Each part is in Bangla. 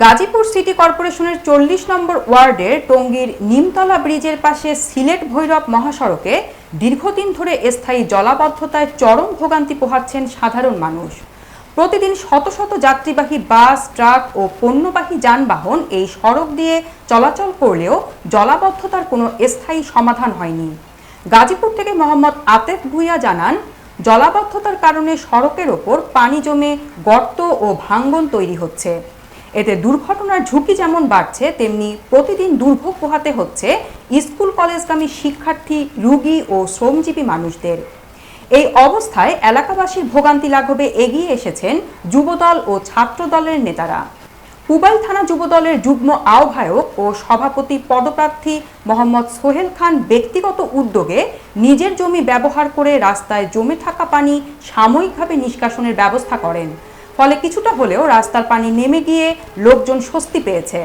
গাজীপুর সিটি কর্পোরেশনের চল্লিশ নম্বর ওয়ার্ডের টঙ্গীর নিমতলা ব্রিজের পাশে সিলেট ভৈরব মহাসড়কে দীর্ঘদিন ধরে স্থায়ী জলাবদ্ধতায় চরম ভোগান্তি পোহাচ্ছেন সাধারণ মানুষ। প্রতিদিন শত শত যাত্রীবাহী বাস, ট্রাক ও পণ্যবাহী যানবাহন এই সড়ক দিয়ে চলাচল করলেও জলাবদ্ধতার কোনো স্থায়ী সমাধান হয়নি। গাজীপুর থেকে মোহাম্মদ আতেফ ভুইয়া জানান, জলাবদ্ধতার কারণে সড়কের ওপর পানি জমে গর্ত ও ভাঙ্গন তৈরি হচ্ছে। এতে দুর্ঘটনার ঝুঁকি যেমন বাড়ছে, তেমনি প্রতিদিন দুর্ভোগ পোহাতে হচ্ছে স্কুল কলেজগামী শিক্ষার্থী, রুগী ও শ্রমজীবী মানুষদের। এই অবস্থায় এলাকাবাসীর ভোগান্তি লাঘবে এগিয়ে এসেছেন যুবদল ও ছাত্রদলের নেতারা। পুবাইল থানা যুবদলের যুগ্ম আহ্বায়ক ও সভাপতি পদপ্রার্থী মোহাম্মদ সোহেল খান ব্যক্তিগত উদ্যোগে নিজের জমি ব্যবহার করে রাস্তায় জমে থাকা পানি সাময়িকভাবে নিষ্কাশনের ব্যবস্থা করেন। ফলে কিছুটা হলেও রাস্তার পানি নেমে গিয়ে লোকজন স্বস্তি পেয়েছে।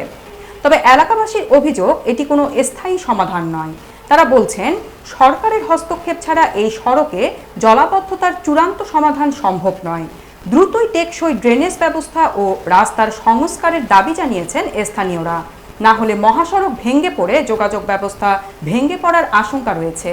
তবে এলাকাবাসীর অভিযোগ, এটি কোনো স্থায়ী সমাধান নয়। তারা বলছেন, সরকারের হস্তক্ষেপ ছাড়া এই সড়কে জলাবদ্ধতার চূড়ান্ত সমাধান সম্ভব নয়। দ্রুতই টেকসই ড্রেনেজ ব্যবস্থা ও রাস্তার সংস্কারের দাবি জানিয়েছেন স্থানীয়রা। না হলে মহাসড়ক ভেঙে পড়ে যোগাযোগ ব্যবস্থা ভেঙে পড়ার আশঙ্কা রয়েছে।